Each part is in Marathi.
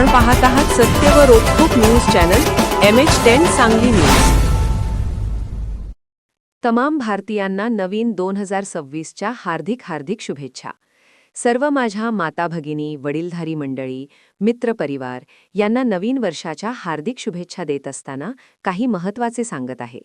आपण पाहत आहात सत्य व रोखोक news channel M H ten Sangli news. तमाम भारतीयांना नवीन दोन हजार सव्वीसच्या हार्दिक हार्दिक शुभेच्छा. सर्व माझ्या माता भगिनी वडीलधारी मंडळी मित्रपरिवार यांना नवीन वर्षाच्या हार्दिक शुभेच्छा देत असताना काही महत्त्वाचे सांगत आहे.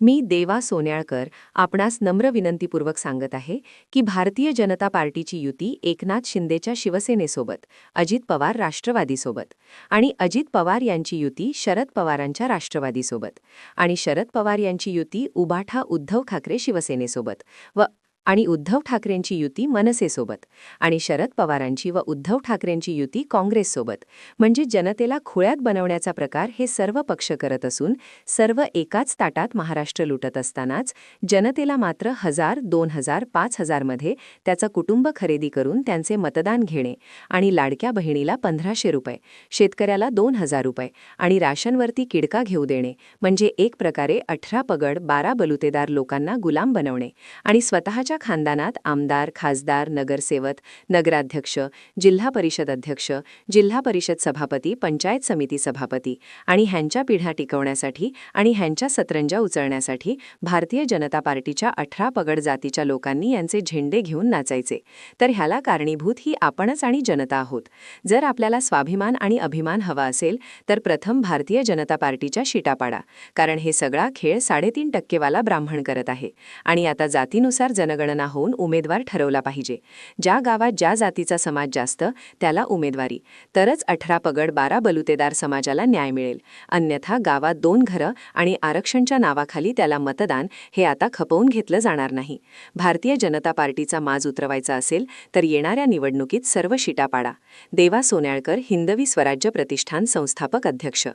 मी देवा सोन्याळकर आपणास नम्र विनंतीपूर्वक सांगत आहे की भारतीय जनता पार्टीची युती एकनाथ शिंदेच्या शिवसेनेसोबत अजित पवार राष्ट्रवादीसोबत आणि अजित पवार यांची युती शरद पवारांच्या राष्ट्रवादीसोबत आणि शरद पवार यांची युती उबाठा उद्धव ठाकरे शिवसेनेसोबत व आणि उद्धव ठाकरेंची युती मनसेसोबत आणि शरद पवारांची व उद्धव ठाकरेंची युती काँग्रेससोबत. म्हणजे जनतेला खुळ्यात बनवण्याचा प्रकार हे सर्व पक्ष करत असून सर्व एकाच ताटात महाराष्ट्र लुटत असतानाच जनतेला मात्र हजार दोन हजार पाच हजारमध्ये त्याचं कुटुंब खरेदी करून त्यांचे मतदान घेणे आणि लाडक्या बहिणीला पंधराशे रुपये शेतकऱ्याला दोन हजार रुपये आणि राशनवरती किडका घेऊ देणे. म्हणजे एक प्रकारे अठरा पगड बारा बलुतेदार लोकांना गुलाम बनवणे आणि स्वतःच्या त्यांच्या खानदानात आमदार खासदार नगरसेवक नगराध्यक्ष जिल्हा परिषद अध्यक्ष जिल्हा परिषद सभापती पंचायत समिती सभापती आणि ह्यांच्या पिढ्या टिकवण्यासाठी आणि ह्यांच्या सतरंजा उचलण्यासाठी भारतीय जनता पार्टीच्या अठरा पगड जातीच्या लोकांनी यांचे झेंडे घेऊन नाचायचे. तर ह्याला कारणीभूत ही आपणच आणि जनता आहोत. जर आपल्याला स्वाभिमान आणि अभिमान हवा असेल तर प्रथम भारतीय जनता पार्टीच्या शिटा पाडा. कारण हे सगळा खेळ साडेतीन टक्केवाला ब्राह्मण करत आहे. आणि आता जातीनुसार जनगण जनगणना होऊन उमेदवार ठरवला पाहिजे. ज्या गावात ज्या जातीचा समाज जास्त त्याला उमेदवारी. तरच अठरा पगड बारा बलुतेदार समाजाला न्याय मिळेल. अन्यथा गावात दोन घरं आणि आरक्षणच्या नावाखाली त्याला मतदान हे आता खपवून घेतलं जाणार नाही. भारतीय जनता पार्टीचा माज उतरवायचा असेल तर येणाऱ्या निवडणुकीत सर्व शिटा पाडा. देवा सोन्याळकर हिंदवी स्वराज्य प्रतिष्ठान संस्थापक अध्यक्ष.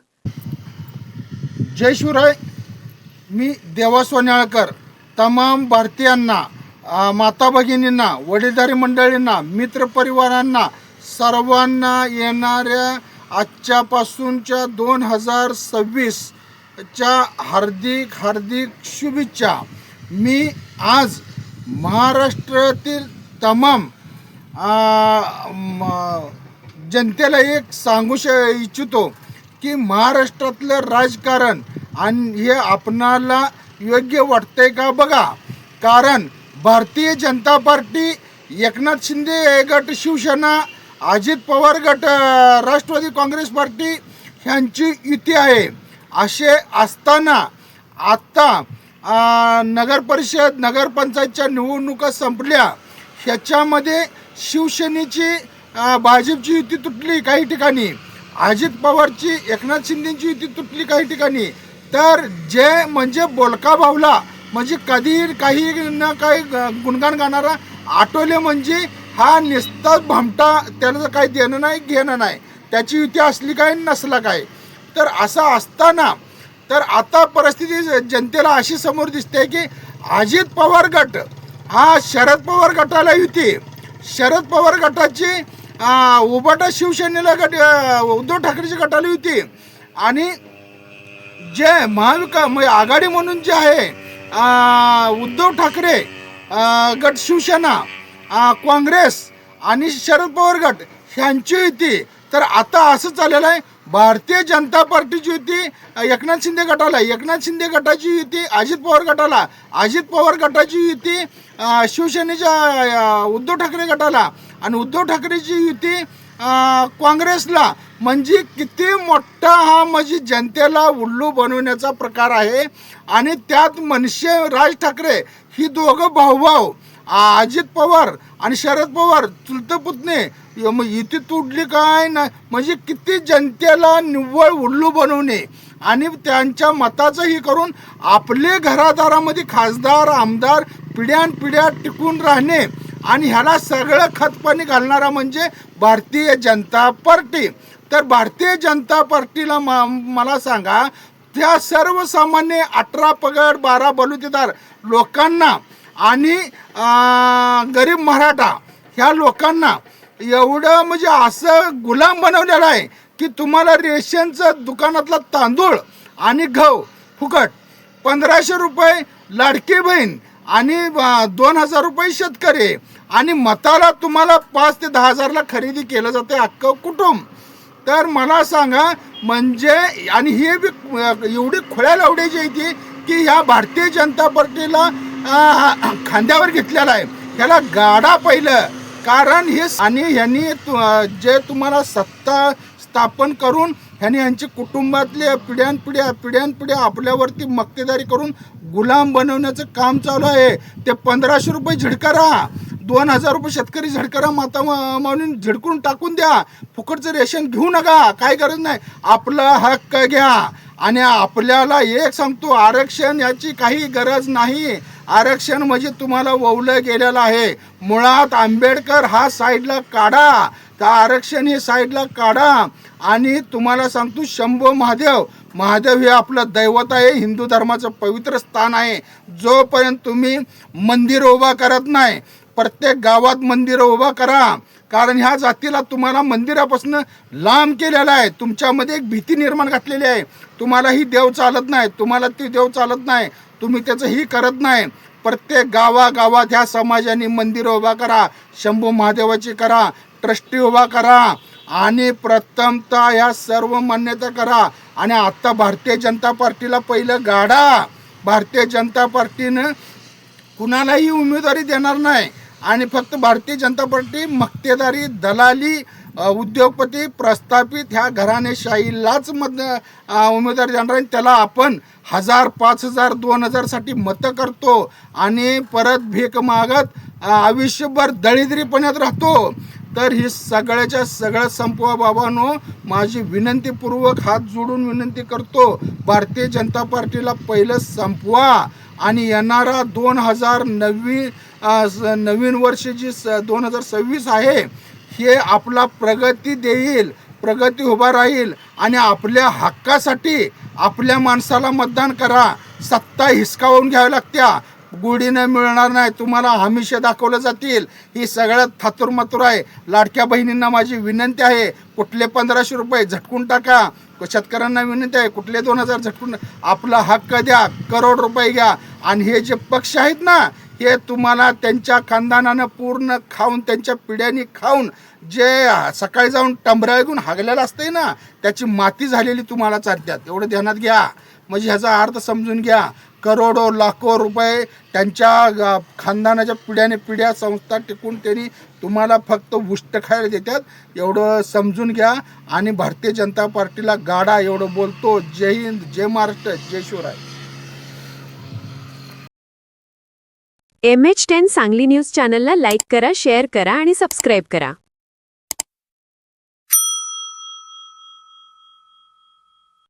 जय शिवराय. मी देवा सोन्याळकर. तमाम भारतीयांना माता भगिनींना वडीलधारी मंडळींना मित्रपरिवारांना सर्वांना येणाऱ्या आजच्यापासूनच्या दोन हजार सव्वीसच्या हार्दिक हार्दिक शुभेच्छा. मी आज महाराष्ट्रातील तमाम म- जनतेला एक सांगू श इच्छितो की महाराष्ट्रातलं राजकारण आणि हे आपणाला योग्य वाटतंय का बघा. कारण भारतीय जनता पार्टी एकनाथ शिंदे गट शिवसेना अजित पवार गट राष्ट्रवादी काँग्रेस पार्टी ह्यांची युती आहे. असे असताना आत्ता नगरपरिषद नगरपंचायतच्या निवडणुका संपल्या. ह्याच्यामध्ये शिवसेनेची भाजपची युती तुटली काही ठिकाणी. अजित पवारची एकनाथ शिंदेची युती तुटली काही ठिकाणी. तर जे म्हणजे बोलका भावला म्हणजे कधी काही ना काही ग- गुणगान गाणारा आटोले म्हणजे हा निस्ताच भामटा त्याला काही देणं नाही घेणं नाही. त्याची युती असली काय नसला काय. तर असं असताना तर आता परिस्थिती जनतेला अशी समोर दिसते की अजित पवार गट हा शरद पवार गटाला युती. शरद पवार गटाची उबाटा शिवसेनेला गट उद्धव ठाकरेच्या गटाला युती. आणि जे महाविका म्हणजे आघाडी म्हणून जे आहे उद्धव ठाकरे गट शिवसेना काँग्रेस आणि शरद पवार गट ह्यांची युती. तर आता असं चाललेलं आहे भारतीय जनता पार्टीची युती एकनाथ शिंदे गटाला एकनाथ शिंदे गटाची युती अजित पवार गटाला अजित पवार गटाची युती शिवसेनेच्या उद्धव ठाकरे गटाला आणि उद्धव ठाकरेची युती काँग्रेसला. म्हणजे किती मोठा हा म्हणजे जनतेला उल्लू बनवण्याचा प्रकार आहे. आणि त्यात मनसे राज ठाकरे ही दोघं भाऊभाऊ अजित पवार आणि शरद पवार चुलत पुतणे य- मग इथे तुटली काय ना म्हणजे किती जनतेला निव्वळ उल्लू बनवणे. आणि त्यांच्या मताचं ही करून आपले घरादारामध्ये खासदार आमदार पिढ्यान पिढ्या टिकून राहणे. आणि ह्याला सगळं खतपाणी घालणारा म्हणजे भारतीय जनता पार्टी. तर भारतीय जनता पार्टीला म मला सांगा त्या सर्वसामान्य अठरा पगड बारा बलुतेदार लोकांना आणि गरीब मराठा ह्या लोकांना एवढं म्हणजे असं गुलाम बनवलेलं आहे की तुम्हाला रेशनचं दुकानातला तांदूळ आणि गहू फुकट पंधराशे रुपये लाडकी बहीण आणि दोन हजार रुपये शेतकरी. आणि मताला तुम्हाला पाच ते दहा हजारला खरेदी केलं जाते अख्खं कुटुंब. तर मला सांगा म्हणजे आणि हे बी एवढी खोळ्या लावड्याची आहे ती की ह्या भारतीय जनता पार्टीला खांद्यावर घेतलेला आहे. ह्याला गाडा पहिलं. कारण हे आणि ह्यांनी तु- जे तुम्हाला सत्ता स्थापन करून ह्यांनी यांची कुटुंबातले पिढ्यानपिढ्या पिढ्यानपिढ्या आपल्यावरती मक्तेदारी करून गुलाम बनवण्याचं काम चालू आहे. ते पंधराशे रुपये झिडकारा. दोन हजार रुपये शेतकरी झडकारा माता मा- झिडकून टाकून द्या. फुकटचं रेशन घेऊ नका. काय गरज नाही. आपला हक्क घ्या. आणि आपल्याला एक सांगतो आरक्षण याची काही गरज नाही. आरक्षण म्हणजे तुम्हाला ववलं गेलेलं आहे. मुळात आंबेडकर हा साईडला काढा. तर आरक्षण हे साईडला काढा. आणि तुम्हाला सांगतो शंभो महादेव. महादेव हे आपलं दैवत आहे हिंदू धर्माचं पवित्र स्थान आहे. जोपर्यंत तुम्ही मंदिर उभा करत नाही प्रत्येक गावात मंदिरं उभा करा. कारण ह्या जातीला तुम्हाला मंदिरापासून लांब केलेला आहे. तुमच्यामध्ये एक भीती निर्माण घातलेली आहे. तुम्हाला ही देव चालत नाही. तुम्हाला ती देव चालत नाही. तुम्ही त्याचं ही करत नाही. प्रत्येक गावागावात ह्या समाजाने मंदिरं उभा करा. शंभू महादेवाची करा. ट्रस्टी उभा करा. आणि प्रथमतः ह्या सर्व मान्यता करा. आणि आत्ता भारतीय जनता पार्टीला पहिलं गाडा. भारतीय जनता पार्टीनं कुणालाही उमेदवारी देणार नाही. आणि फक्त भारतीय जनता पार्टी मक्तेदारी दलाली उद्योगपती प्रस्थापित ह्या घराणेशाहीलाच मत उमेदवार देणार आणि त्याला आपण हजार पाच हजार दोन हजारसाठी मतं करतो आणि परत भीक मागत आयुष्यभर दळिद्रीपणात राहतो. तर ही सगळ्याच्या सगळं संपवा बाबांनो माझी विनंतीपूर्वक हात जोडून विनंती करतो भारतीय जनता पार्टीला पहिलं संपवा. आणि येणारा दोन हजार नवीन नवीन वर्ष जी स दोन हजार सव्वीस आहे हे आपला प्रगती देईल प्रगती उभा राहील आणि आपल्या हक्कासाठी आपल्या माणसाला मतदान करा. सत्ता हिसकावून घ्याव्या लागत्या. गुढीनं मिळणार नाही. तुम्हाला हमेशा दाखवलं जातील. ही सगळ्यात थातूर आहे. लाडक्या बहिणींना माझी विनंती आहे. कुठले पंधराशे रुपये झटकून टाका. शेतकऱ्यांना विनंती आहे. कुठले दोन हजार झटकून आपला हक्क द्या. करोड रुपये घ्या. आणि हे जे पक्ष आहेत ना हे तुम्हाला त्यांच्या खानदानानं पूर्ण खाऊन त्यांच्या पिढ्यांनी खाऊन जे सकाळी जाऊन टंबरा घेऊन हागलेलं असतंय ना त्याची माती झालेली तुम्हाला चालतात एवढं ध्यानात घ्या. म्हणजे ह्याचा अर्थ समजून घ्या. करोडो लाखो रुपये त्यांच्या खानदानाच्या पिढ्याने पिढ्या संस्था टिकून त्यांनी तुम्हाला फक्त उष्ट खायला देतात. एवढं समजून घ्या. आणि भारतीय जनता पार्टीला गाडा एवढं बोलतो. जय हिंद जय महाराष्ट्र जय Shivray. M H ten Sangli news चॅनलला लाईक करा शेअर करा आणि सबस्क्राईब करा.